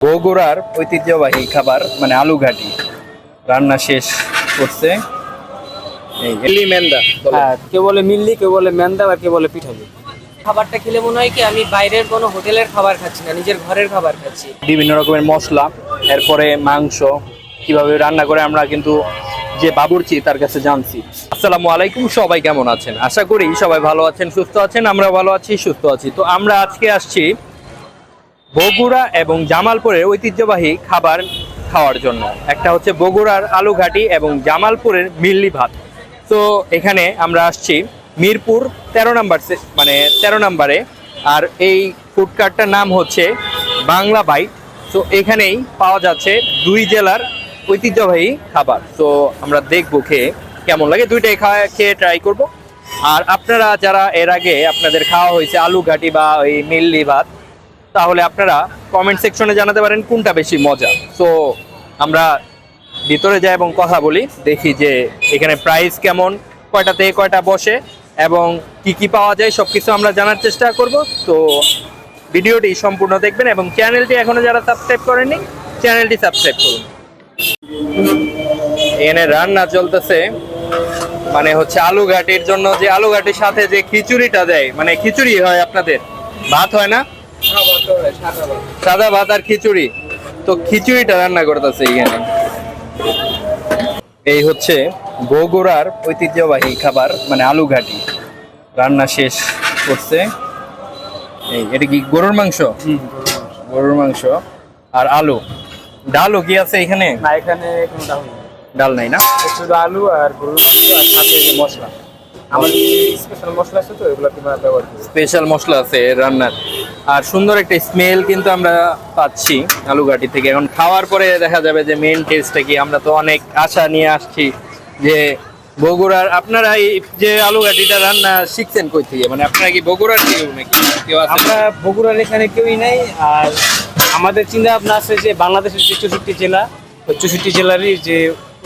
বগুড়ার ঐতিহ্যবাহী খাবার মানে আলু ঘাটি রান্না শেষ করছে। এই এলি মেন্দা। হ্যাঁ কেউ বলে মিল্লি কেউ বলে ম্যান্দা আর কেউ বলে পিঠালি। খাবারটা খেলে মনে হয় কি আমি বাইরের কোনো হোটেলের খাবার খাচ্ছি না নিজের ঘরের খাবার খাচ্ছি। বিভিন্ন রকমের মশলা এরপরে মাংস কীভাবে রান্না করে আমরা কিন্তু যে বাবুর্চি তার কাছে জানছি। আসসালামু আলাইকুম সবাই কেমন আছেন? আশা করি সবাই ভালো আছেন সুস্থ আছেন আমরা ভালো আছি সুস্থ আছি। তো আমরা আজকে আসছি বগুড়া এবং জামালপুরের ঐতিহ্যবাহী খাবার খাওয়ার জন্য। একটা হচ্ছে বগুড়ার আলু ঘাটি এবং জামালপুরের মিল্লি ভাত। তো এখানে আমরা আসছি মিরপুর তেরো নাম্বার মানে তেরো নাম্বারে। আর এই ফুড কার্টটার নাম হচ্ছে বাংলা বাইট। তো এখানেই পাওয়া যাচ্ছে দুই জেলার ঐতিহ্যবাহী খাবার। তো আমরা দেখব খেয়ে কেমন লাগে। দুইটাই খাওয়া খেয়ে ট্রাই করব। আর আপনারা যারা এর আগে আপনাদের খাওয়া হয়েছে আলু ঘাটি বা ওই মিল্লি ভাত তাহলে আপনারা কমেন্ট সেকশনে জানাতে পারেন কোনটা বেশি মজা। তো আমরা ভিতরে যাই এবং কথা বলি, দেখি যে এখানে প্রাইস কেমন কয়টা থেকে কয়টা বসে, এবং কি কি পাওয়া যায় সব কিছু আমরা জানার চেষ্টা করব। তো ভিডিওটি সম্পূর্ণ দেখবেন এবং চ্যানেলটি এখনও যারা সাবস্ক্রাইব করেননি চ্যানেলটি সাবস্ক্রাইব করুন। এখানে রান্না চলতেছে মানে হচ্ছে আলু ঘাটির জন্য যে আলু ঘাটির সাথে যে খিচুড়িটা দেয় মানে খিচুড়ি হয় আপনাদের। ভাত হয় না? সাদা ভাত আর খিচুড়ি। তো খিচুড়িটা রান্না করতেছে এখানে। এই হচ্ছে বগুড়ার ঐতিহ্যবাহী খাবার মানে আলু ঘাটি। রান্না শেষ করছে। এই এটা কি গরুর মাংস? গরুর মাংস আর আলু। ডালও কি আছে এখানে? না এখানে কোনো ডাল নেই। ডাল নাই না? শুধু আলু আর গরুর মাংস আর সাথে মশলা। স্পেশাল মশলা আছে তো এগুলো তোমরা ব্যবহার করি স্পেশাল মশলা আছে রান্নার। আর সুন্দর একটা স্মেল কিন্তু আমরা পাচ্ছি আলু ঘাটি থেকে। এখন খাওয়ার পরে দেখা যাবে যে মেন টেস্টটা কি। আমরা তো অনেক আশা নিয়ে আসছি যে বগুড়ার আপনারা এই যে আলু ঘাটিটা রান্না শিখছেন কই থেকে? মানে আপনারা কি বগুড়ার কেউ নাকি কেউ আমরা বগুড়ার এখানে কেউই নেই। আর আমাদের চিন্তা ভাবনা আছে যে বাংলাদেশের যে চৌষট্টি জেলা ওই চৌষট্টি জেলারই যে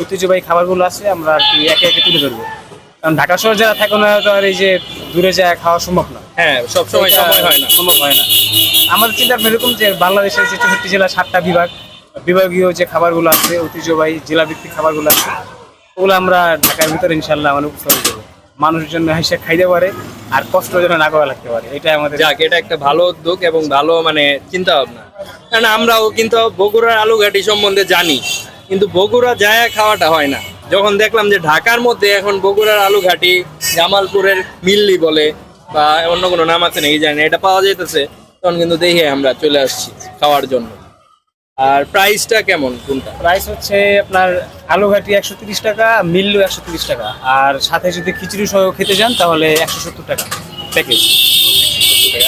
ঐতিহ্যবাহী খাবারগুলো আছে আমরা আর কি একে একে তুলে ধরবো। কারণ ঢাকা শহর যারা থাকে না তো আর এই যে দূরে যায় খাওয়া সম্ভব না। হ্যাঁ সব সময় সময় হয় না। সম্ভব হয় না। আমাদের চিন্তা এরকম যে বাংলাদেশের যে চৌষট্টি জেলা সাতটা বিভাগ বিভাগীয় যে খাবারগুলো আছে ঐতিহ্যবাহী জেলা ভিত্তিক খাবারগুলো আছে ওগুলো আমরা ঢাকার ভিতরে ইনশাল্লাহ মানে উপস্থাপন করব মানুষের জন্য হিসেবে খাইতে পারে আর কষ্ট যেন না করা লাগতে পারে এটা আমাদের যাক এটা একটা ভালো উদ্যোগ এবং ভালো মানে চিন্তা ভাবনা কারণ আমরাও কিন্তু বগুড়ার আলু ঘাটি সম্বন্ধে জানি কিন্তু বগুড়া যায় খাওয়াটা হয় না। যখন দেখলাম যে ঢাকার মধ্যে এখন বগুড়ার আলুঘাটি জামালপুরের মিল্লি বলে বা অন্য কোনো নাম আছে নাকি জানি না এটা পাওয়া যাইতেছে। তখন কিন্তু দেখে আমরা চলে আসছি খাওয়ার জন্য। আর প্রাইসটা কেমন কোনটা? প্রাইস হচ্ছে আপনার আলুঘাটি একশো তিরিশ টাকা মিল্লু একশো তিরিশ টাকা। আর সাথে যদি খিচুড়ি সহ খেতে যান তাহলে একশো সত্তর টাকা প্যাকেজ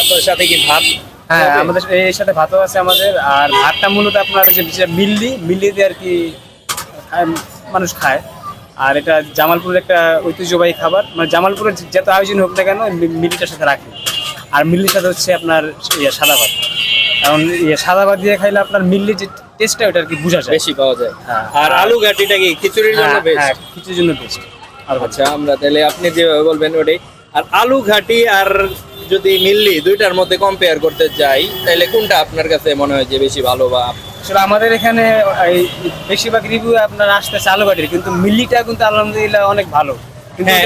আপনার সাথে কি ভাত? হ্যাঁ আমাদের এর সাথে ভাতও আছে আমাদের। আর ভাতটা মূলত আপনার যে মিল্লি মিল্লি দিয়ে আর কি মানুষ খায়। আর এটা জামালপুরের একটা ঐতিহ্যবাহী খাবার। মানে জামালপুরের যত আয়োজন হোক না কেন মি- মিল্লিটার সাথে রাখে। আর মিল্লির সাথে হচ্ছে আপনার ইয়ে সাদা ভাত। কারণ ইয়ে সাদা ভাত দিয়ে খাইলে আপনার মিল্লি যে টেস্টটা ওটা আর কি বোঝা যায়। বেশি পাওয়া যায়। হ্যাঁ। আর আলু ঘাটিটা কি? খিচুড়ির জন্য হ্যাঁ, বেশ হ্যাঁ, খিচুড়ির জন্য বেস্ট আর আচ্ছা আমরা তাহলে আপনি যেভাবে বলবেন ওটাই। আর আলু ঘাটি আর যদি মিল্লি দুইটার মধ্যে কম্পেয়ার করতে যাই তাহলে কোনটা আপনার কাছে মনে হয় যে বেশি ভালো বা আসলে আমাদের এখানে এই বেশিরভাগ রিভিউ আপনার আসতেছে আলু ঘাটির কিন্তু মিল্লিটা কিন্তু আলহামদুলিল্লাহ অনেক ভালো। কিন্তু হ্যাঁ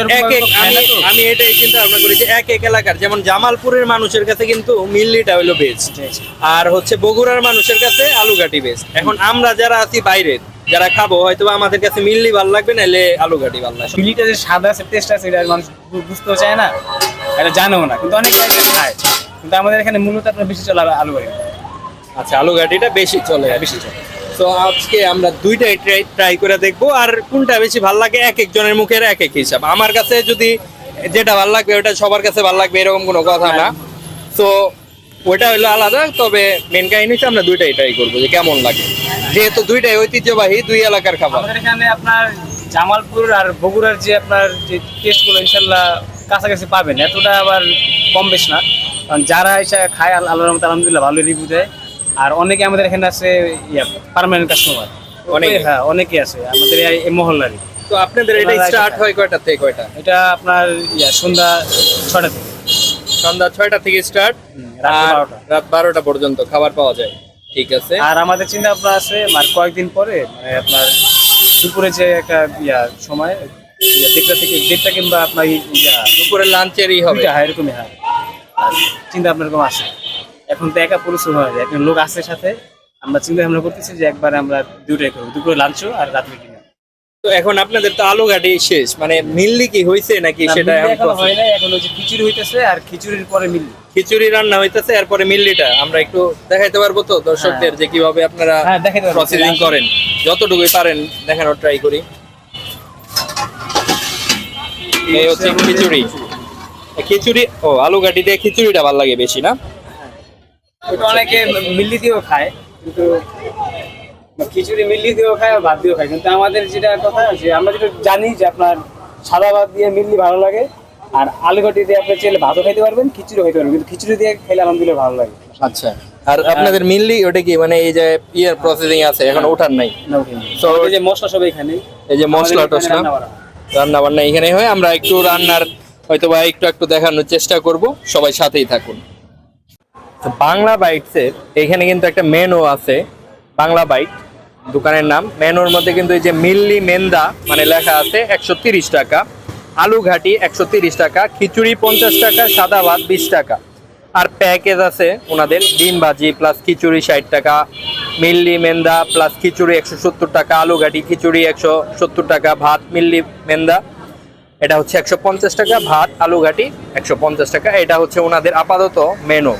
আমি এটাই চিন্তা ভাবনা করি যে এক এক এলাকার যেমন জামালপুরের মানুষের কাছে কিন্তু মিল্লিটা হলো বেস্ট। আর হচ্ছে বগুড়ার মানুষের কাছে আলু ঘাটি বেস্ট এখন আমরা যারা আছি বাইরের যারা খাব হয়তো আমাদের কাছে মিল্লি ভালো লাগবে নাহলে আলু ঘাটি ভালো লাগবে। মিলিটা যে সাদা আছে টেস্ট আছে এটা মানুষ বুঝতেও চায় না। এটা জানেও না কিন্তু অনেক খায়। কিন্তু আমাদের এখানে মূলত আপনার বেশি চলে আলু- আলু বাড়ি আচ্ছা আলু ঘাটিটা বেশি চলে। বেশি চলে। তো আজকে আমরা দুইটাই ট্রাই ট্রাই করে দেখব আর কোনটা বেশি ভালো লাগে এক একজনের মুখের এক এক হিসাব। আমার কাছে যদি যেটা ভালো লাগবে ওটা সবার কাছে ভালো লাগবে এরকম কোনো কথা না। তো ওটা হলো আলাদা তবে মেন কাহিনী হচ্ছে আমরা দুইটাই ট্রাই করব যে কেমন লাগে। যেহেতু দুইটাই ঐতিহ্যবাহী দুই এলাকার খাবার। এখানে আপনার জামালপুর আর বগুড়ার যে আপনার যে টেস্টগুলো ইনশাল্লাহ কাছাকাছি পাবেন। এতটা আবার কম বেশ না। কারণ যারা এসে খায় আল্লাহ রহমতে আলহামদুলিল্লাহ ভালো রিভিউ দেয়। আর অনেকে আমাদের এখানে আছে ইয়া পার্মানেন্ট কাস্টমার অনেকে? হ্যাঁ অনেকে আছে। আমাদের এই- মহল্লারই তো আপনাদের এটা স্টার্ট হয় কয়টা থেকে কয়টা? এটা আপনার ইয়া সন্ধ্যা ছটা থেকে। সন্ধ্যা ছয়টা থেকে স্টার্ট রাত আর। রাত বারোটা পর্যন্ত খাবার পাওয়া যায়। ঠিক আছে। আর আমাদের চিন্তা ভাবনা আছে আর কয়েকদিন পরে মানে আপনার দুপুরে যে একটা ইয়া সময় দেড়টা থেকে দেড়টা কিংবা আপনার দুপুরে লাঞ্চেরই হবে। হয় এরকমই হয়। চিন্তা ভাবনা এরকম আছে। এখন তো একা পরিশ্রম হয়ে যায় এখন লোক আসছে সাথে আমরা চিন্তা ভাবনা করতেছি যে একবার আমরা দুটাই করব দুপুরে লাঞ্চও আর রাত্রে ডিনার তো এখন আপনাদের তো আলু ঘাটি শেষ মানে মিললি কি হয়েছে নাকি সেটা এখন হয় না এখন যে খিচুড়ি হইতেছে আর খিচুড়ির পরে মিললি। খিচুড়ি রান্না হইতেছে এরপরে মিল্লিটা আমরা একটু দেখাইতে পারব তো দর্শকদের যে কীভাবে আপনারা হ্যাঁ প্রসেসিং করেন। যতটুকুই পারেন দেখানোর ট্রাই করি। এই হচ্ছে খিচুড়ি। খিচুড়ি। ও আলু ঘাটি দিয়ে খিচুড়িটা ভালো লাগে বেশি না? ওটা অনেকে মিল্লি দিয়েও খায় কিন্তু খিচুড়ি মিল্লি দিয়েও খায় আর ভাত দিয়েও খায়। কিন্তু আমাদের যেটা কথা যে আমরা যেটা জানি যে আপনার সাদা ভাত দিয়ে মিল্লি ভালো লাগে আর আলু ঘটি দিয়ে আপনি চাইলে ভাতও খাইতে পারবেন খিচুড়ি খাইতে পারবেন কিন্তু খিচুড়ি দিয়ে খেলে আলহামদুলিল্লাহ ভালো লাগে। আচ্ছা আর আপনাদের মিললি ওটা কি মানে এই যে ইয়ের প্রসেসিং আছে এখন ওঠার নাই? তো এই যে মশলা সব এখানে। এই যে মশলা টসলা। রান্না বান্না এখানে হয় আমরা একটু রান্নার হয়তো বা একটু একটু দেখানোর চেষ্টা করব সবাই সাথেই থাকুন। বাংলা বাইটসের এখানে কিন্তু একটা মেনু আছে, বাংলা বাইট, দোকানের নাম। মেনুর মধ্যে কিন্তু এই যে মিল্লি মেন্দা মানে লেখা আছে একশো টাকা আলু ঘাটি একশো টাকা, খিচুড়ি পঞ্চাশ টাকা, সাদা ভাত বিশ টাকা। আর প্যাকেজ আছে ওনাদের, ডিম ভাজি প্লাস খিচুড়ি ষাট টাকা, মিল্লি মেন্দা প্লাস খিচুড়ি একশো সত্তর টাকা আলু ঘাটি খিচুড়ি একশো সত্তর টাকা, ভাত মিল্লি মেন্দা, এটা হচ্ছে একশো পঞ্চাশ টাকা, ভাত আলু ঘাটি একশো পঞ্চাশ টাকা, এটা হচ্ছে ওনাদের আপাতত মেনু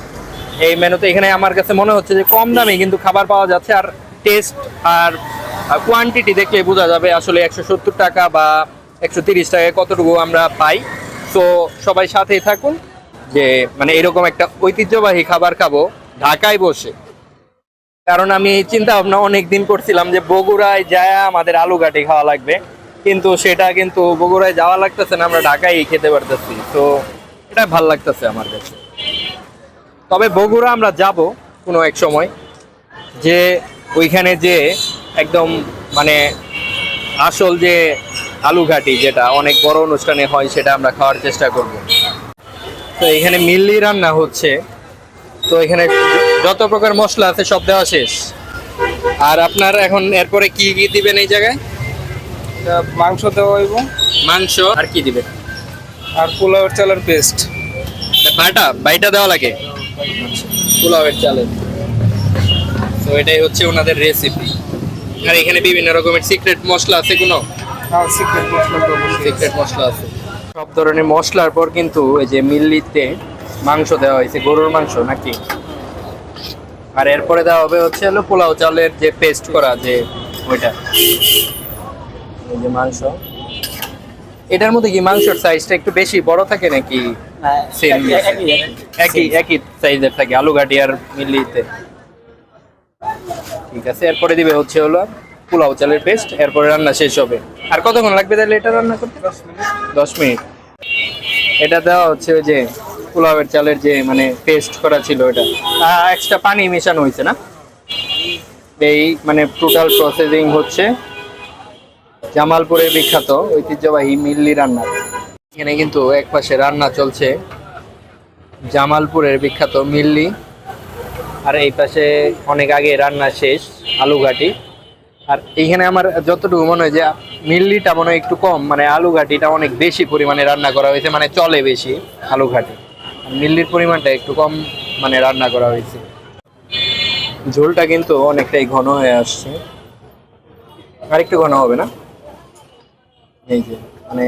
এই মেনুতে এখানে আমার কাছে মনে হচ্ছে যে কম দামে কিন্তু খাবার পাওয়া যাচ্ছে আর টেস্ট আর কোয়ান্টিটি দেখলে বোঝা যাবে আসলে একশো সত্তর টাকা বা একশো তিরিশ টাকায় কতটুকু আমরা পাই। তো সবাই সাথেই থাকুন যে মানে এরকম একটা ঐতিহ্যবাহী খাবার খাব ঢাকায় বসে। কারণ আমি চিন্তা ভাবনা অনেক দিন করছিলাম যে বগুড়ায় যায় আমাদের আলু ঘাটি খাওয়া লাগবে, কিন্তু সেটা কিন্তু বগুড়ায় যাওয়া লাগতেছে না, আমরা ঢাকায় খেতে পারতেছি। তো এটা ভালো লাগতেছে আমার কাছে। তবে বগুড়া আমরা যাব কোনো এক সময় যে ওইখানে যে একদম মানে আসল যে আলু ঘাটি যেটা অনেক বড় অনুষ্ঠানে হয় সেটা আমরা খাওয়ার চেষ্টা করব। তো এখানে মিল্লি রান্না হচ্ছে তো এখানে যত প্রকার মশলা আছে সব দেওয়া শেষ। আর আপনার এখন এরপরে কি কি দিবেন এই জায়গায়? মাংস দেওয়া হইব। মাংস আর কি দিবেন? আর পোলাওয়ের চালের পেস্ট। বাটা বাইটা দেওয়া লাগে? পোলাওয়ের চালের। তো এটাই হচ্ছে ওনাদের রেসিপি আর এখানে বিভিন্ন রকমের সিক্রেট মশলা আছে কোনো? সিক্রেট মশলা সিক্রেট মশলা আছে। সব ধরনের মশলার পর কিন্তু এই যে মিল্লিতে মাংস দেওয়া হয়েছে গরুর মাংস নাকি? আর এরপরে দেওয়া হবে হচ্ছে হলো পোলাও চালের যে পেস্ট করা যে ওইটা। এই যে মাংস। এটার মধ্যে কি মাংসের সাইজটা একটু বেশি বড় থাকে নাকি Same. একই একই সাইজের থাকে আলু ঘাটি আর মিল্লিতে ঠিক আছে এরপরে দিবে হচ্ছে হলো পোলাও চালের পেস্ট এরপরে রান্না শেষ হবে। আর কতক্ষণ লাগবে তাহলে এটা রান্না করতে? দশ মিনিট। এটা দেওয়া হচ্ছে ওই যে পোলাওয়ের চালের যে মানে পেস্ট করা ছিল এটা এক্সট্রা পানি মেশানো হয়েছে না? এই মানে টোটাল প্রসেসিং হচ্ছে জামালপুরের বিখ্যাত ঐতিহ্যবাহী মিল্লি রান্না। এখানে কিন্তু এক পাশে রান্না চলছে জামালপুরের বিখ্যাত মিল্লি। আর এই পাশে অনেক আগে রান্না শেষ আলু ঘাটি আর এইখানে আমার যতটুকু মনে হয় যে মিল্লিটা মনে হয় একটু কম মানে আলু ঘাটিটা অনেক বেশি পরিমাণে রান্না করা হয়েছে মানে চলে বেশি আলু ঘাটি আর মিল্লির পরিমাণটা একটু কম মানে রান্না করা হয়েছে। ঝোলটা কিন্তু অনেকটাই ঘন হয়ে আসছে। আর একটু ঘন হবে না? এই যে মানে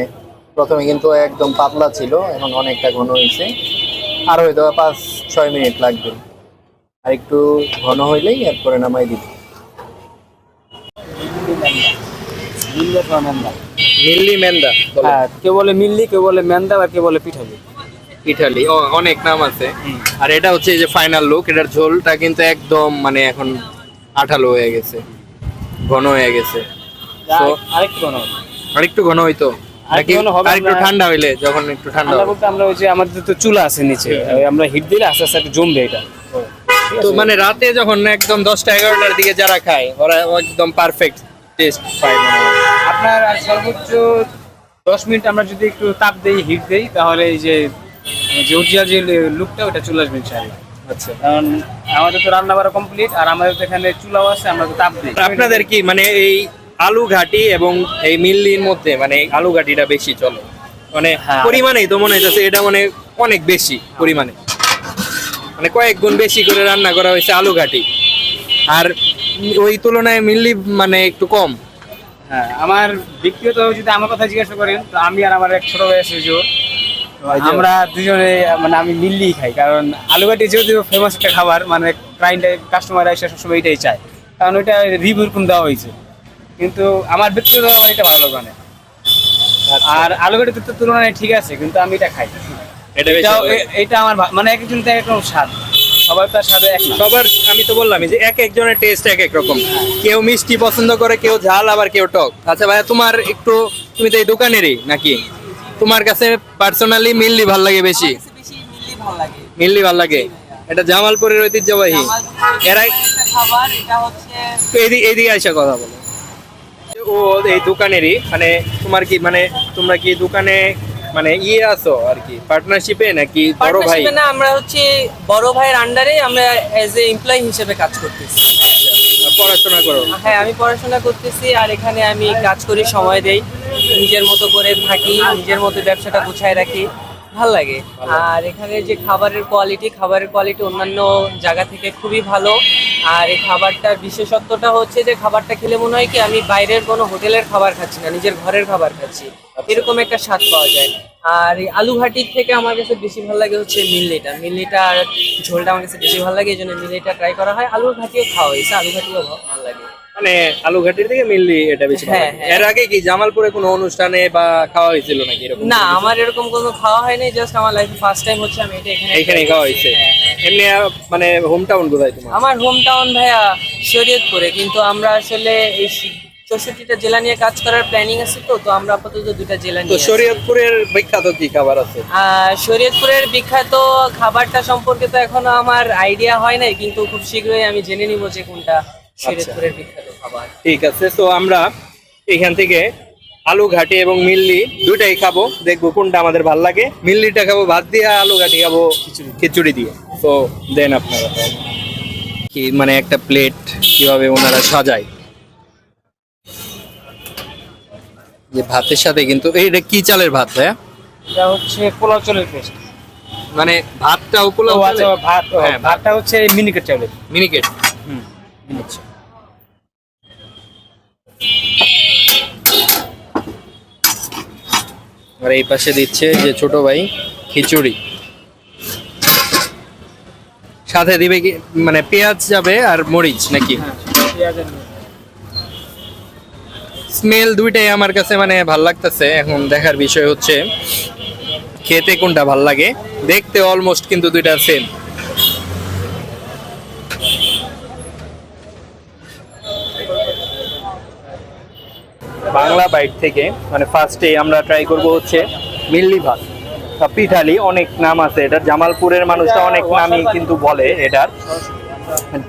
প্রথমে কিন্তু একদম পাতলা ছিল এখন অনেকটা ঘন হয়েছে। আর হয়তো পাঁচ ছয় মিনিট লাগবে। আর একটু ঘন হইলেই এরপরে নামাই দিবে। মিল্লি মেন্দা হ্যাঁ কেউ বলে মিল্লি কেউ বলে মেন্দা আর কেউ বলে পিঠালি। ইটালি অনেক নাম আছে। আর এটা হচ্ছে এই যে ফাইনাল লুক এটার ঝোলটা কিন্তু একদম মানে এখন আঠালো হয়ে গেছে। ঘন হয়ে গেছে। আরেকটু ঘন হবে। আরেকটু ঘন হইতো? আরেকটু ঠান্ডা হইলে যখন একটু ঠান্ডা বলতে আমরা ওই যে আমাদের তো চুলা আছে নিচে। আমরা হিট দিলে আস্তে আস্তে জমবে এটা। তো মানে রাতে যখন একদম দশটা এগারোটার দিকে যারা খায় ওরা একদম পারফেক্ট টেস্ট পায় আপনার সর্বোচ্চ দশ মিনিট আমরা যদি একটু তাপ দেই হিট দেই তাহলে এই যে যে লুকটা ওটা চলে আসবে ইনশাআল্লাহ। আচ্ছা। কারণ আমাদের তো রান্না বাড়া কমপ্লিট আর আমাদের তো এখানে চুলাও আছে আমরা তো তাপ দিই। আপনাদের কি মানে এই আলু ঘাটি এবং এই মিল্লির মধ্যে মানে এই আলু ঘাটিটা বেশি চলে। মানে হ্যাঁ। পরিমাণেই তো মনে হচ্ছে এটা মানে অনেক বেশি পরিমাণে। মানে কয়েক গুণ বেশি করে রান্না করা হয়েছে আলু ঘাটি। আর ওই তুলনায় মিল্লি মানে একটু কম। হ্যাঁ আমার ব্যক্তিগত যদি আমার কথা জিজ্ঞাসা করেন তো আমি আর আমার এক ছোট ভাই আছে আচ্ছা। আমরা দুজনে মানে আমি মিললি খাই কারণ আলুঘাটি যেহেতু ফেমাস একটা খাবার মানে ক্লায়েন্ট কাস্টমার এসে সবসময় এটাই চায়। কারণ ওইটা রিভিউ কোন দেওয়া হয়েছে। কিন্তু আমার ব্যক্তিগত আমার এটা ভালো লাগে না। আর আলুঘাটি তো তুলনায় ঠিক আছে কিন্তু আমি এটা খাই। এটা এটা আমার মানে এক একজন এক রকম স্বাদ। সবার তার স্বাদে এক সবার আমি তো বললামই যে এক একজনের টেস্ট এক এক রকম। কেউ মিষ্টি পছন্দ করে কেউ ঝাল আবার কেউ টক। আচ্ছা ভাইয়া তোমার একটু তুমি তো এই দোকানেরই নাকি? তোমার কাছে পার্সোনালি মিল্লি ভালো লাগে বেশি? কাছে বেশি মিললেই ভালো লাগে। মিল্লি ভালো লাগে? এটা জামালপুরের ঐতিহ্যবাহী। এরা একটা খাবার এটা হচ্ছে এদিকে এদিকে আইসা কথা বলো। ও এই দোকানেরই? মানে তোমার কি মানে তোমরা কি দোকানে মানে ইয়ে আছো আর কি? পার্টনারশিপে নাকি বড় ভাই? না আমরা হচ্ছে বড় ভাইয়ের আন্ডারে আমরা এজ এ এমপ্লয়ি হিসেবে কাজ করতেছি। পড়াশোনা করো। হ্যাঁ আমি পড়াশোনা করতেছি আর এখানে আমি কাজ করি সময় দেই। নিজের মতো করে থাকি নিজের মতো ব্যবসাটা গুছায় রাখি। ভালো লাগে। আর এখানে যে খাবারের কোয়ালিটি খাবারের কোয়ালিটি অন্যান্য জায়গা থেকে খুবই ভালো। আর এই খাবারটার বিশেষত্বটা হচ্ছে যে খাবারটা খেলে মনে হয় কি আমি বাইরের কোনো হোটেলের খাবার খাচ্ছি না নিজের ঘরের খাবার খাচ্ছি। এরকম একটা স্বাদ পাওয়া যায়। আর এই আলু ঘাটির থেকে আমার কাছে বেশি ভালো লাগে হচ্ছে মিল্লিটা মিল্লিটা আর ঝোলটা আমার কাছে বেশি ভালো লাগে এই জন্য মিল্লিটা ট্রাই করা হয়। আলু ঘাটিও খাওয়া হয়েছে আলু ঘাটিও ভালো লাগে। মানে আলু ঘাটির থেকে মিললি এটা বেশি হ্যাঁ, হ্যাঁ। এর আগে কি জামালপুরে কোনো অনুষ্ঠানে বা খাওয়া হয়েছিল নাকি এরকম না আমার এরকম কোনো খাওয়া হয়নি জাস্ট আমার লাইফে ফার্স্ট টাইম হচ্ছে আমি এটা এখানে এইখানে খাওয়া হয়েছে। হ্যাঁ। এমনি মানে হোম টাউন কোথায় তোমার? আমার হোম টাউন ভাইয়া শরীয়তপুরে কিন্তু আমরা আসলে এই চৌষট্টিটা জেলা নিয়ে কাজ করার প্ল্যানিং আছে তো তো আমরা আপাতত দুটা জেলা তো নিয়ে আছি। শরীয়তপুরের বিখ্যাত কি খাবার আছে? আর শরীয়তপুরের বিখ্যাত খাবারটা সম্পর্কে তো এখনও আমার আইডিয়া হয় নাই কিন্তু খুব শীঘ্রই আমি জেনে নিব যে কোনটা শরীয়তপুরের বিখ্যাত খাবার। ঠিক আছে তো আমরা এখান থেকে আলু ঘাটি এবং মিল্লি দুটাই খাব দেখব কোনটা আমাদের ভালো লাগে। মিল্লিটা খাব ভাত দিয়ে আলু ঘাটি খাব খিচুড়ি দিয়ে। তো দেন আপনারা। কি মানে একটা প্লেট কীভাবে ওনারা সাজায়। যে ভাতের সাথে কিন্তু এইটা কি চালের ভাত হ্যাঁ এটা হচ্ছে পোলাও চলের পেস্ট। মানে ভাতটাও পোলাও আচ্ছা ভাত হ্যাঁ, ভাতটা হচ্ছে মিনিকেট চাউলের মিনিকেট। হুম আচ্ছা আর এই পাশে দিচ্ছে যে ছোট ভাই খিচুড়ি। সাথে দিবে কি মানে পেঁয়াজ যাবে আর মরিচ নাকি? হ্যাঁ পেঁয়াজের স্মেল দুইটাই আমার কাছে মানে ভালো লাগতেছে। এখন দেখার বিষয় হচ্ছে, খেতে কোনটা ভালো লাগে? দেখতে অলমোস্ট কিন্তু দুইটা সেম বাংলা বাইট থেকে মানে ফার্স্টে আমরা ট্রাই করব হচ্ছে মিল্লি ভাত। পিঠালি অনেক নাম আছে এটার জামালপুরের মানুষটা অনেক নামই কিন্তু বলে এটার।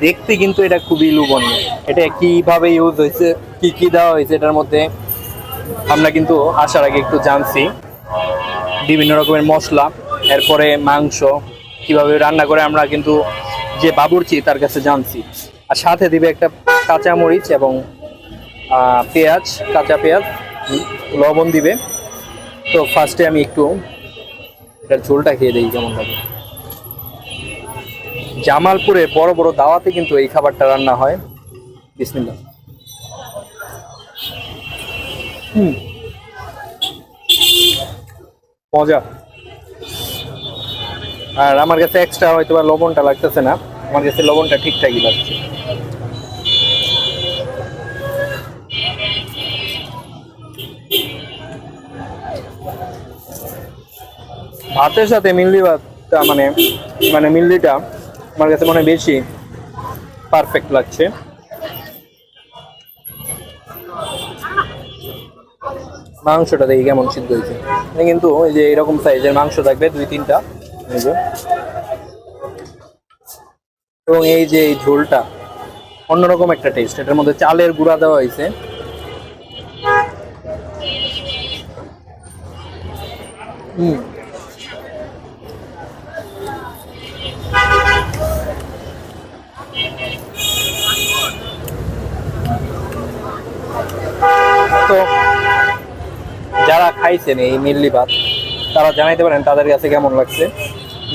দেখতে কিন্তু এটা খুবই লুবনীয় এটা কীভাবে ইউজ হয়েছে, কি কি দেওয়া হয়েছে এটার মধ্যে আমরা কিন্তু আসার আগে একটু জানছি। বিভিন্ন রকমের মশলা, এরপরে মাংস, কীভাবে রান্না করে আমরা কিন্তু যে বাবুর্চি তার কাছে জানছি। আর সাথে দিবে একটা কাঁচা মরিচ এবং পেঁয়াজ, কাঁচা পেঁয়াজ, লবণ দিবে। তো ফার্স্টে আমি একটু এটার ঝোলটা খেয়ে দিই কেমন লাগে। জামালপুরে বড় বড় দাওয়াতে কিন্তু এই খাবারটা রান্না হয়। বিসমিল্লাহ। হুম। মজা। আর আমার কাছে এক্সট্রা হয়তো বা লবণটা লাগতেছে না। আমার কাছে লবণটা ঠিকঠাকই লাগছে। ভাতের সাথে মিল্লি ভাতটা মানে মানে মিল্লিটা আমার কাছে মনে বেশি পারফেক্ট লাগছে। মাংসটা দেখি কেমন সিদ্ধ হয়েছে। কিন্তু ওই যে এরকম সাইজের মাংস থাকবে, দুই, তিনটা। এবং এই যে এই ঝোলটা, অন্যরকম একটা টেস্ট এটার মধ্যে চালের গুঁড়া দেওয়া হয়েছে। হুম। যারা খাইছেন এই মিল্লি ভাত, তারা জানাইতে পারেন তাদের কাছে কেমন লাগছে।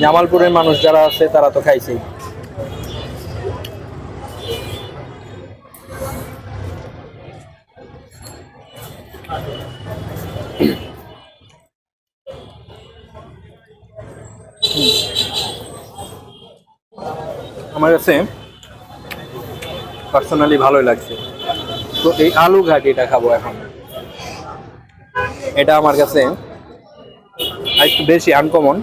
জামালপুরের মানুষ যারা আছে, তারা তো খাইছেই। আমার কাছে পার্সোনালি ভালোই লাগছে। তো এই আলু ঘাটিটা খাব এখন। এটা আমার কাছে একটু বেশি আনকমন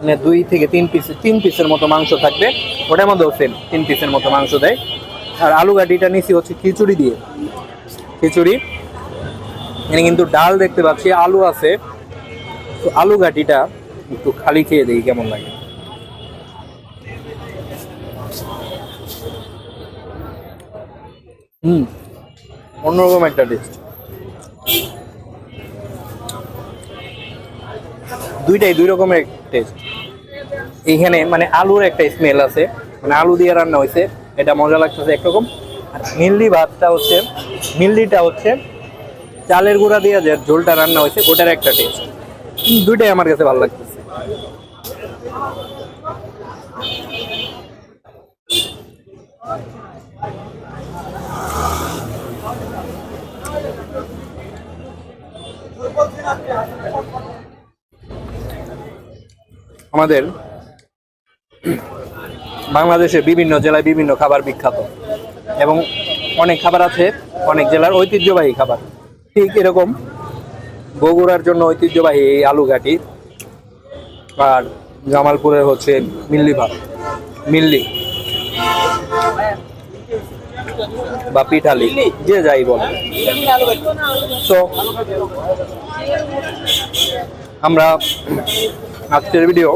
মানে দুই থেকে তিন পিস তিন পিসের মতো মাংস থাকবে। ওটার মধ্যেও সেম তিন পিসের মতো মাংস দেয়। আর আলু ঘাটিটা নিচে হচ্ছে খিচুড়ি দিয়ে। খিচুড়ি। এখানে কিন্তু ডাল দেখতে পাচ্ছি, আলু আছে। তো আলু ঘাটিটা একটু খালি খেয়ে দিই কেমন লাগে। হুম। অন্যরকম একটা টেস্ট দুইটাই দুই রকমের টেস্ট এইখানে মানে আলুর একটা স্মেল আছে। মানে আলু দিয়ে রান্না হয়েছে। এটা মজা লাগতেছে একরকম। আর মিল্লি ভাতটা হচ্ছে, মিল্লিটা হচ্ছে চালের গুঁড়া দিয়ে যে ঝোলটা রান্না হয়েছে, ওটার একটা টেস্ট দুইটাই আমার কাছে ভালো লাগতেছে। আমাদের বাংলাদেশের বিভিন্ন জেলায় বিভিন্ন খাবার বিখ্যাত এবং অনেক খাবার আছে, অনেক জেলার ঐতিহ্যবাহী খাবার। ঠিক এরকম বগুড়ার জন্য ঐতিহ্যবাহী এই আলু আর জামালপুরের হচ্ছে মিল্লি ভাত, মিল্লি বা পিঠালি, যে যাই বলে। তো আমরা আজকের ভিডিও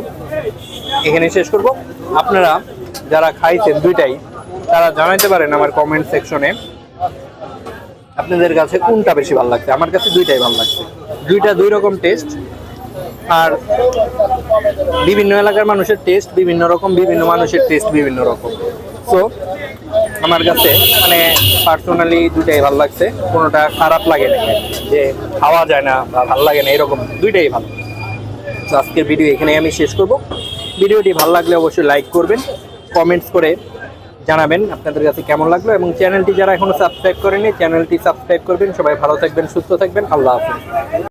এখানে শেষ করব। আপনারা যারা খাইছেন দুইটাই, তারা জানাইতে পারেন আমার কমেন্ট সেকশনে আপনাদের কাছে কোনটা বেশি ভালো লাগছে। আমার কাছে দুইটাই ভালো লাগছে। দুইটা দুই রকম টেস্ট আর বিভিন্ন এলাকার মানুষের টেস্ট বিভিন্ন রকম, বিভিন্ন মানুষের টেস্ট বিভিন্ন রকম। সো আমার কাছে মানে পার্সোনালি দুইটাই ভালো লাগছে। কোনোটা খারাপ লাগে না। যে খাওয়া যায় না বা ভালো লাগে না, এরকম দুইটাই ভালো। তো আজকের ভিডিও এখানে আমি শেষ করব। ভিডিওটি ভালো লাগলে অবশ্যই লাইক করবেন কমেন্টস করে জানাবেন আপনাদের কাছে কেমন লাগল এবং চ্যানেলটি যারা এখনও সাবস্ক্রাইব করেনি চ্যানেলটি সাবস্ক্রাইব করবেন। সবাই ভালো থাকবেন, সুস্থ থাকবেন। আল্লাহ হাফিজ।